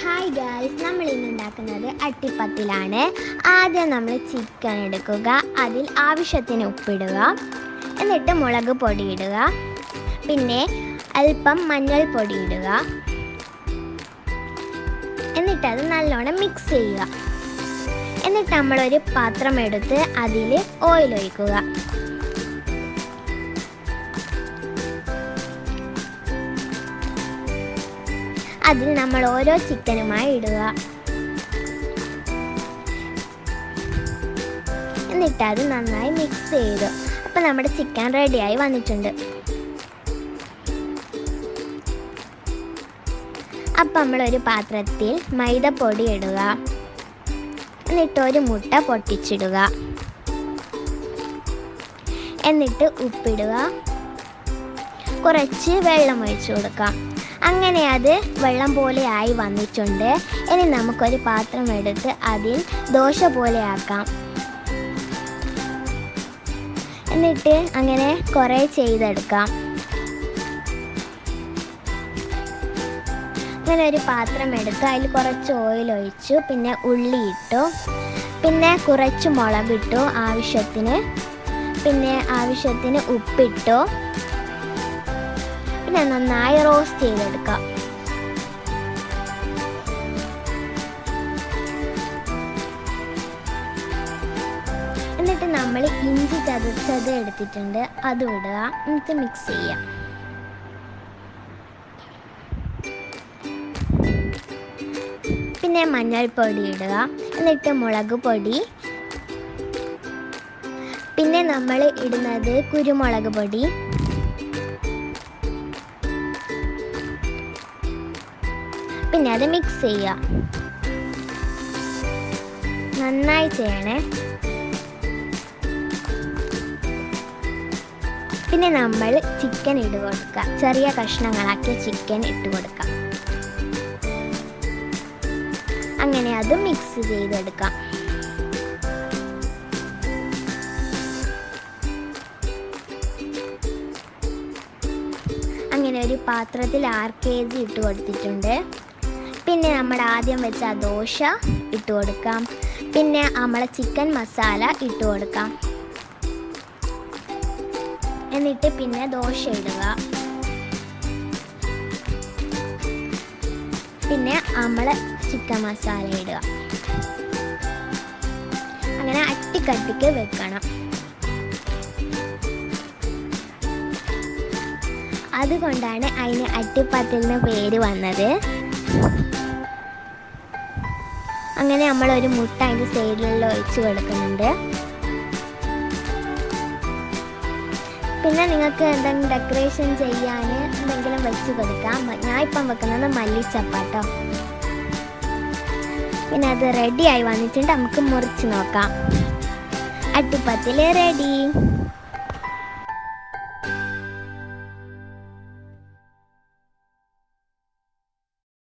Hi guys നമ്മൾ ഇന്ന് ഉണ്ടാക്കുന്നത് അട്ടിപ്പത്തിലാണ്. ആദ്യം നമ്മൾ ചിക്കൻ എടുക്കുക അതിൽ ആവശ്യത്തിന് ഉപ്പിടുക എന്നിട്ട് മുളക് പൊടി ഇടുക പിന്നെ അല്പം മഞ്ഞൾപ്പൊടി ഇടുക എന്നിട്ട് അത് നല്ലോണം മിക്സ് ചെയ്യുക. എന്നിട്ട് നമ്മളൊരു പാത്രം എടുത്ത് അതിൽ ഓയിൽ ഒഴിക്കുക. അതിൽ നമ്മൾ ഓരോ ചിക്കനുമായി ഇടുക. എന്നിട്ട് അത് നന്നായി മിക്സ് ചെയ്തു. അപ്പം നമ്മുടെ ചിക്കൻ റെഡിയായി വന്നിട്ടുണ്ട്. അപ്പം നമ്മളൊരു പാത്രത്തിൽ മൈദപ്പൊടി ഇടുക. എന്നിട്ട് ഒരു മുട്ട പൊട്ടിച്ചിടുക. എന്നിട്ട് ഉപ്പിടുക. കുറച്ച് വെള്ളം ഒഴിച്ചു കൊടുക്കാം. അങ്ങനെ അത് വെള്ളം പോലെ ആയി വന്നിട്ടുണ്ട്. ഇനി നമുക്കൊരു പാത്രം എടുത്ത് അതിൽ ദോശ പോലെ ആക്കാം. എന്നിട്ട് അങ്ങനെ കുറേ ചെയ്തെടുക്കാം. അങ്ങനെ ഒരു പാത്രം എടുത്ത് അതിൽ കുറച്ച് ഓയിൽ ഒഴിച്ചു പിന്നെ ഉള്ളി ഇട്ടു പിന്നെ കുറച്ച് മുളകിട്ടു ആവശ്യത്തിന് പിന്നെ ആവശ്യത്തിന് ഉപ്പിട്ടു. പിന്നെ നന്നായി റോസ്റ്റ് ചെയ്തെടുക്കാം. എന്നിട്ട് നമ്മൾ ഇഞ്ചി ചതച്ചത് എടുത്തിട്ടുണ്ട്. അത് ഇടുക. എന്നിട്ട് മിക്സ് ചെയ്യാം പിന്നെ മഞ്ഞൾപ്പൊടി ഇടുക. എന്നിട്ട് മുളക് പൊടി. പിന്നെ നമ്മൾ ഇടുന്നത് കുരുമുളക് പൊടി. പിന്നെ അത് മിക്സ് ചെയ്യുക. നന്നായി ചെയ്യണേ. പിന്നെ നമ്മൾ ചിക്കൻ ഇട്ട് കൊടുക്കുക. ചെറിയ കഷ്ണങ്ങളാക്കി ചിക്കൻ ഇട്ട് കൊടുക്കുക. അങ്ങനെ അത് മിക്സ് ചെയ്തെടുക്കാം. അങ്ങനെ ഒരു പാത്രത്തിൽ ആറ് കെ ജി ഇട്ട് കൊടുത്തിട്ടുണ്ട്. പിന്നെ നമ്മൾ ആദ്യം വെച്ച ദോശ ഇട്ട് കൊടുക്കാം. പിന്നെ നമ്മളെ ചിക്കൻ മസാല ഇട്ട് കൊടുക്കാം. എന്നിട്ട് പിന്നെ ദോശ ഇടുക. പിന്നെ നമ്മൾ ചിക്കൻ മസാല ഇടുക. അങ്ങനെ അട്ടിക്കട്ടിക്ക് വെക്കണം. അതുകൊണ്ടാണ് അതിന് അട്ടിപ്പത്തിൽ നിന്ന് പേര് വന്നത്. അങ്ങനെ നമ്മൾ ഒരു മുട്ട അതിന്റെ സൈഡിലെല്ലാം ഒഴിച്ച് കൊടുക്കുന്നുണ്ട്. പിന്നെ നിങ്ങൾക്ക് എന്തെങ്കിലും ഡെക്കറേഷൻ ചെയ്യാൻ എന്തെങ്കിലും വെച്ച് കൊടുക്കാം. ഞാൻ ഇപ്പം വെക്കുന്നത് മല്ലിച്ചപ്പാട്ടോ. പിന്നെ അത് റെഡി ആയി വന്നിട്ടുണ്ട്. നമുക്ക് മുറിച്ച് നോക്കാം. അട്ടുപ്പത്തിൽ റെഡി.